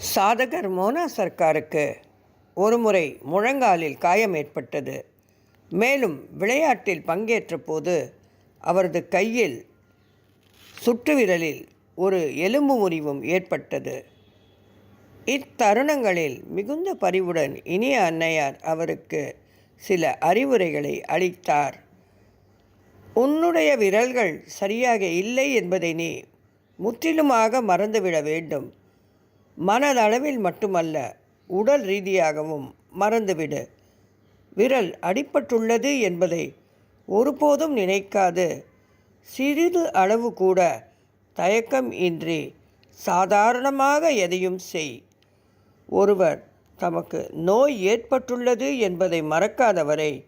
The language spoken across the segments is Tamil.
சாதகர் மோனா சர்க்காருக்கு ஒருமுறை முழங்காலில் காயம் ஏற்பட்டது. மேலும் விளையாட்டில் பங்கேற்ற போது அவரது கையில் சுற்றுவிரலில் ஒரு எலும்பு முறிவும் ஏற்பட்டது. இத்தருணங்களில் மிகுந்த பரிவுடன் இனிய அன்னையார் அவருக்கு சில அறிவுரைகளை அளித்தார். உன்னுடைய விரல்கள் சரியாக இல்லை என்பதை நீ முற்றிலுமாக மறந்துவிட வேண்டும். மனதளவில் மட்டுமல்ல உடல் ரீதியாகவும் மறந்துவிடு. விரல் அடிபட்டுள்ளது என்பதை ஒருபோதும் நினைக்காது. சிறிது அளவு கூட தயக்கம் இன்றி சாதாரணமாக எதையும் செய். ஒருவர் தமக்கு நோய் ஏற்பட்டுள்ளது என்பதை மறக்காதவரை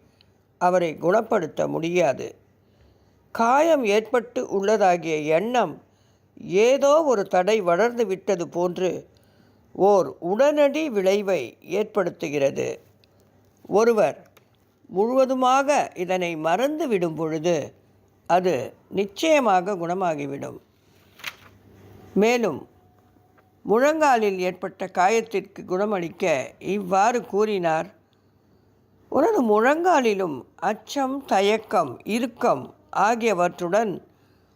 அவரை குணப்படுத்த முடியாது. காயம் ஏற்பட்டு உள்ளதாகிய எண்ணம் ஏதோ ஒரு தடை வளர்ந்து விட்டது போன்று ஓர் உடனடி விளைவை ஏற்படுத்துகிறது. ஒருவர் முழுவதுமாக இதனை மறந்து விடும் பொழுது அது நிச்சயமாக குணமாகிவிடும். மேலும் முழங்காலில் ஏற்பட்ட காயத்திற்கு குணமளிக்க இவ்வாறு கூறினார் உனது முழங்காலிலும் அச்சம் தயக்கம் இறுக்கம் ஆகியவற்றுடன்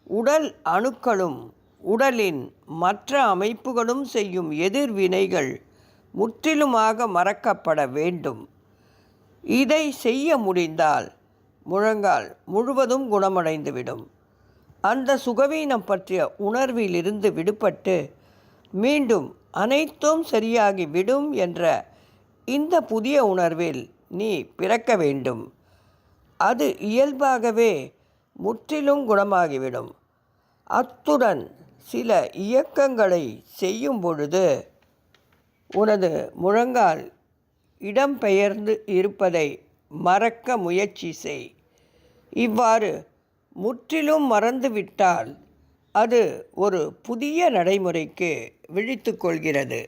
உடல் அணுக்களும் உடலின் மற்ற அமைப்புகளும் செய்யும் எதிர்வினைகள் முற்றிலுமாக மறக்கப்பட வேண்டும். இதை செய்ய முடிந்தால் முழங்கால் முழுவதும் குணமடைந்துவிடும். அந்த சுகவீனம் பற்றிய உணர்விலிருந்து விடுபட்டு மீண்டும் அனைத்தும் சரியாகி விடும் என்ற இந்த புதிய உணர்வில் நீ பிறக்க வேண்டும். அது இயல்பாகவே முற்றிலும் குணமாகிவிடும். அத்துடன் சில இயக்கங்களை செய்யும் பொழுது உனது முழங்கால் இடம்பெயர்ந்து இருப்பதை மறக்க முயற்சி செய். இவ்வாறு முற்றிலும் மறந்துவிட்டால் அது ஒரு புதிய நடைமுறைக்கு விழித்து கொள்கிறது.